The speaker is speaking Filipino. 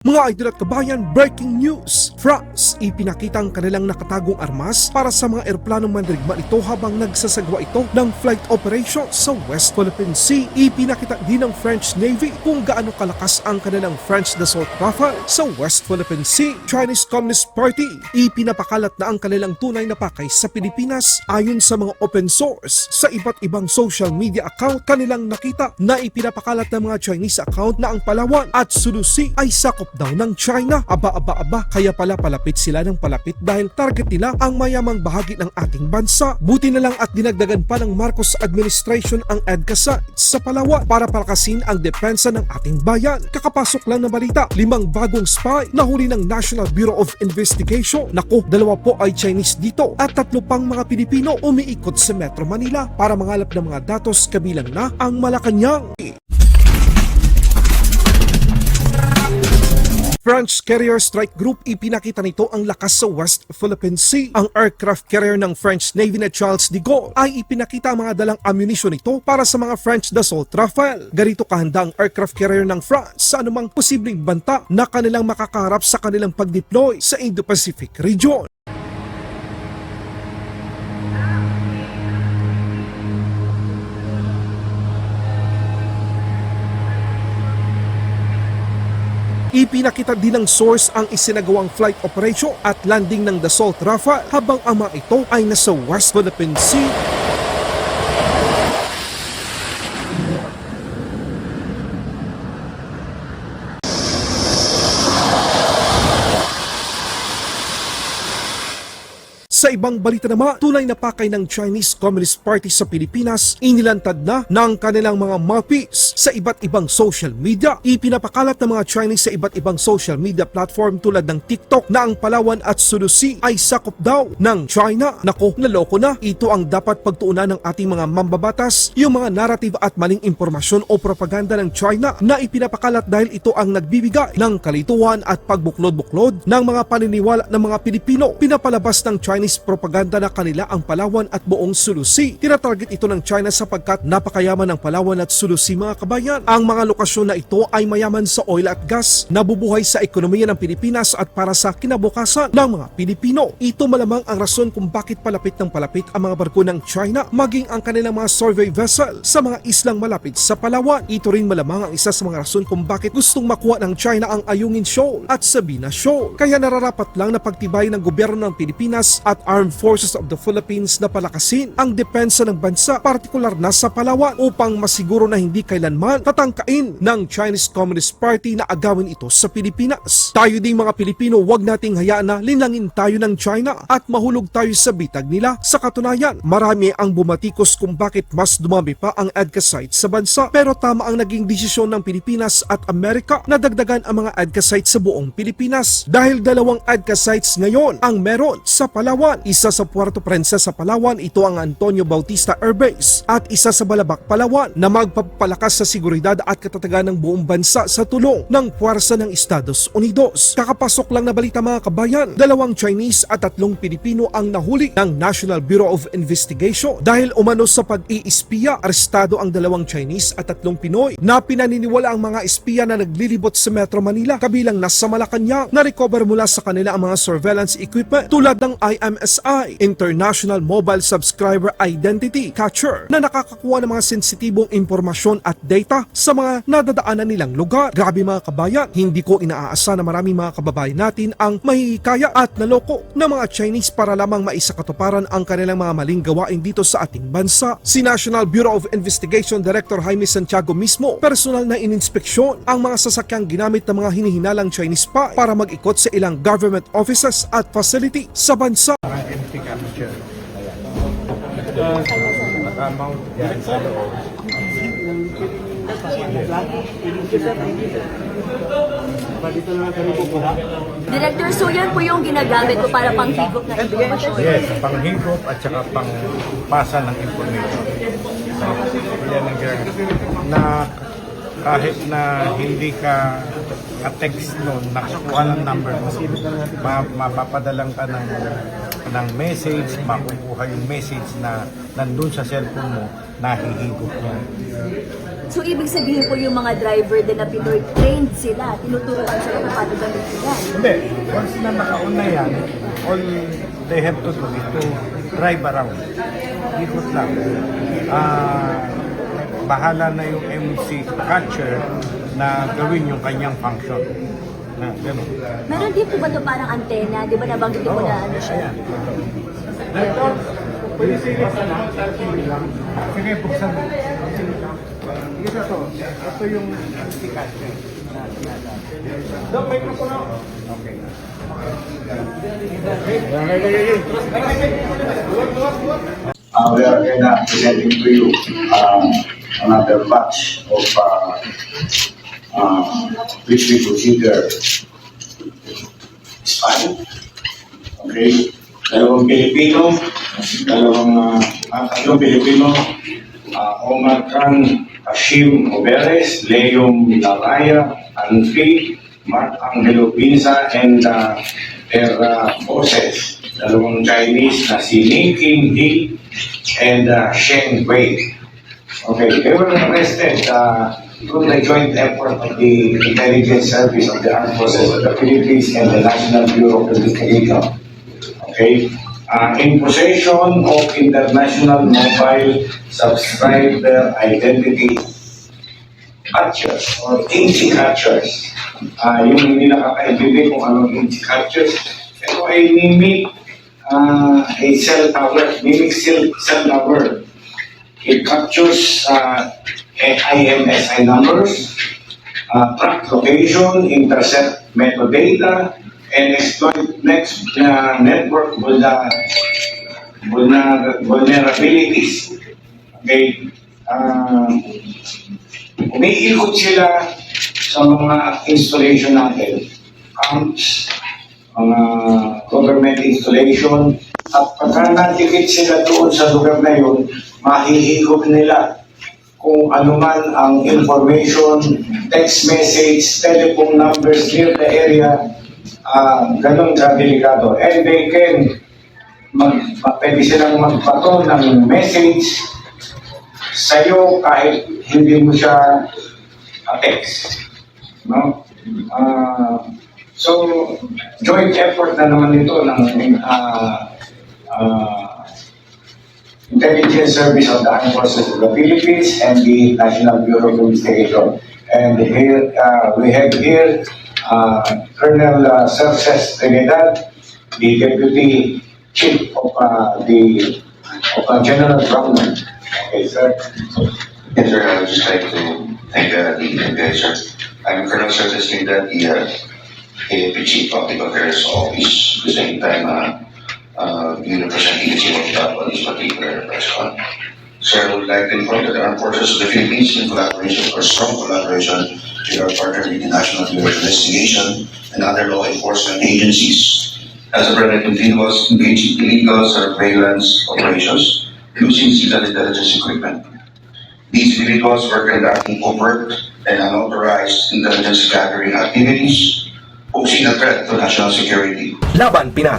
Mga idol at kabayan, breaking news! France, ipinakita ang kanilang nakatagong armas para sa mga eroplanong mandirigma nito habang nagsasagawa ito ng flight operation sa West Philippine Sea. Ipinakita din ng French Navy kung gaano kalakas ang kanilang French Dassault Rafale sa West Philippine Sea. Chinese Communist Party, ipinapakalat na ang kanilang tunay na pakay sa Pilipinas ayon sa mga open source sa iba't ibang social media account kanilang nakita na ipinapakalat ng mga Chinese account na ang Palawan at Sulusi ay sakop daw ng China. Aba, aba, aba, kaya pala palapit sila ng palapit dahil target nila ang mayamang bahagi ng ating bansa. Buti na lang at dinagdagan pa ng Marcos administration ang EDCA sites sa Palawan para palakasin ang depensa ng ating bayan. Kakapasok lang na balita, limang bagong spy nahuli ng National Bureau of Investigation. Naku, dalawa po ay Chinese dito at tatlo pang mga Pilipino umiikot sa Metro Manila para mangalap ng mga datos kabilang na ang Malacanang. French Carrier Strike Group ipinakita nito ang lakas sa West Philippine Sea. Ang aircraft carrier ng French Navy na Charles de Gaulle ay ipinakita ang mga dalang ammunition nito para sa mga French Dassault Rafale. Ganito kahanda ang aircraft carrier ng France sa anumang posibleng banta na kanilang makakaharap sa kanilang pag-deploy sa Indo-Pacific region. Ipinakita din ng source ang isinagawang flight operation at landing ng Dassault Rafale habang ang mga ito ay nasa West Philippine Sea. Ibang balita naman, tulay na pakay ng Chinese Communist Party sa Pilipinas, inilantad na ng kanilang mga mouthpiece sa iba't ibang social media. Ipinapakalat ng mga Chinese sa iba't ibang social media platform tulad ng TikTok na ang Palawan at Sulusi ay sakop daw ng China. Nako, naloko na. Ito ang dapat pagtuunan ng ating mga mambabatas, yung mga narrative at maling impormasyon o propaganda ng China na ipinapakalat dahil ito ang nagbibigay ng kalituhan at pagbuklod-buklod ng mga paniniwala ng mga Pilipino. Pinapalabas ng Chinese propaganda na kanila ang Palawan at buong Sulusi. Tinatarget ito ng China sapagkat napakayaman ng Palawan at Sulusi mga kabayan. Ang mga lokasyon na ito ay mayaman sa oil at gas, nabubuhay sa ekonomiya ng Pilipinas at para sa kinabukasan ng mga Pilipino. Ito malamang ang rason kung bakit palapit ng palapit ang mga barko ng China maging ang kanilang mga survey vessel sa mga islang malapit sa Palawan. Ito rin malamang ang isa sa mga rason kung bakit gustong makuha ng China ang Ayungin Shoal at Sabina Shoal. Kaya nararapat lang na pagtibay ng gobyerno ng Pilipinas at Armed Forces of the Philippines na palakasin ang depensa ng bansa, partikular na sa Palawan, upang masiguro na hindi kailanman tatangkain ng Chinese Communist Party na agawin ito sa Pilipinas. Tayo ding mga Pilipino, wag nating hayaan na linangin tayo ng China at mahulog tayo sa bitag nila. Sa katunayan, marami ang bumatikos kung bakit mas dumami pa ang EDCA sites sa bansa. Pero tama ang naging desisyon ng Pilipinas at Amerika na dagdagan ang mga EDCA sites sa buong Pilipinas. Dahil dalawang EDCA sites ngayon ang meron sa Palawan. Isa sa Puerto Princesa, Palawan, ito ang Antonio Bautista Air Base. At isa sa Balabac, Palawan na magpapalakas sa seguridad at katatagan ng buong bansa sa tulong ng puwersa ng Estados Unidos. Kakapasok lang na balita mga kabayan, dalawang Chinese at tatlong Pilipino ang nahuli ng National Bureau of Investigation dahil umano sa pag-iispiya, arestado ang dalawang Chinese at tatlong Pinoy na pinaniniwala ang mga espiya na naglilibot sa Metro Manila kabilang nasa Malacanang na recover mula sa kanila ang mga surveillance equipment tulad ng IMSI, International Mobile Subscriber Identity Catcher na nakakakuha ng mga sensitibong impormasyon at data sa mga nadadaanan nilang lugar. Grabe mga kabayan, hindi ko inaasa na maraming mga kababayan natin ang mahihikaya at naloko ng mga Chinese para lamang maisakatuparan ang kanilang mga maling gawain dito sa ating bansa. Si National Bureau of Investigation Director Jaime Santiago mismo, personal na ininspeksyon ang mga sasakyang ginamit ng mga hinihinalang Chinese spy para mag-ikot sa ilang government offices at facility sa bansa. Naka-mount yan sa loob. Director, so yan po yung ginagamit ko para panghigop na informasyon. Yes, panghigop at saka pangpasa ng information. So, yan ang ginagawa. Na kahit na hindi ka ka-text nun, nakakuha ng number mo, ma mapapadalang ka ng, ng message, makukuha yung message na nandun sa cellphone mo, nahihigop niya. So, ibig sabihin po yung mga driver din na Pinoy, trained sila, tinuturuan sila kung paano gamitin yan. Hindi. Once na nakauna yan, all they have to do is to drive around. Ikot lang. Ah, bahala na yung MC catcher na gawin yung kanyang function. Na, ganun. Meron din po ba ito parang antena? Di ba nabanggit ko na ano siya? Director, pwede sige sana. Sige, buksan mo. Ito to. Ito yung MC catcher. na. Dok, microphone ako. Okay. Uh, we are again uh, presenting to you uh, another batch of uh, uh, which we consider spy. Okay? Dalawang Pilipino, dalawang uh, tatlong Pilipino, uh, Omar Khan, Hashim Oberes, Leom Laraya, Anfi, Mark Angelo Pinza, and uh, their uh, bosses, dalawang Chinese na si Ning King Hee and uh, Shen Wei. Okay, they were arrested uh, through the joint effort of the Intelligence Service of the Armed Forces of the Philippines and the National Bureau of Investigation. Okay, uh, in possession of international mobile subscriber identity catchers or inchi catchers. Ah, yung hindi nakakaintindi kung anong inchi catchers. Ito ay mimic ah, a cell tower, mimic cell, cell tower. It captures uh, IMSI numbers, uh, track location, intercept metadata, and exploit next uh, network vulner- vulner- vulnerabilities. Okay? Uh, umiikot sila sa mga installation natin, camps, mga government installation, at pagka natikit sila doon sa lugar na yun, mahihigop nila kung ano man ang information, text message, telephone numbers near the area, uh, ganun ka delikado. And they can, mag, pwede silang magpato ng message sa'yo kahit hindi mo siya text. No? Ah, so, joint effort na naman ito ng ah, ah, Intelligence Service of the Armed Forces of the Philippines and the National Bureau of Investigation. And here, uh, we have here uh, Colonel uh, Cerces Trinidad, the Deputy Chief of uh, the of uh, General Brownman. Okay, sir. Yes, sir, I would just like to thank uh, the FBI. I'm Colonel Curtis Linda, the uh, AFP Chief Public Affairs Office, at the same time, uh, uh, being the chief of on this particular press con. Sir, I would like to inform that the armed forces of the Philippines in collaboration or strong collaboration with our partner in the National Bureau of Investigation and other law enforcement agencies has apprehended individuals engaged in illegal surveillance operations using civil intelligence equipment. These individuals were conducting overt and unauthorized intelligence gathering activities, posing a threat to national security. Laban Pinas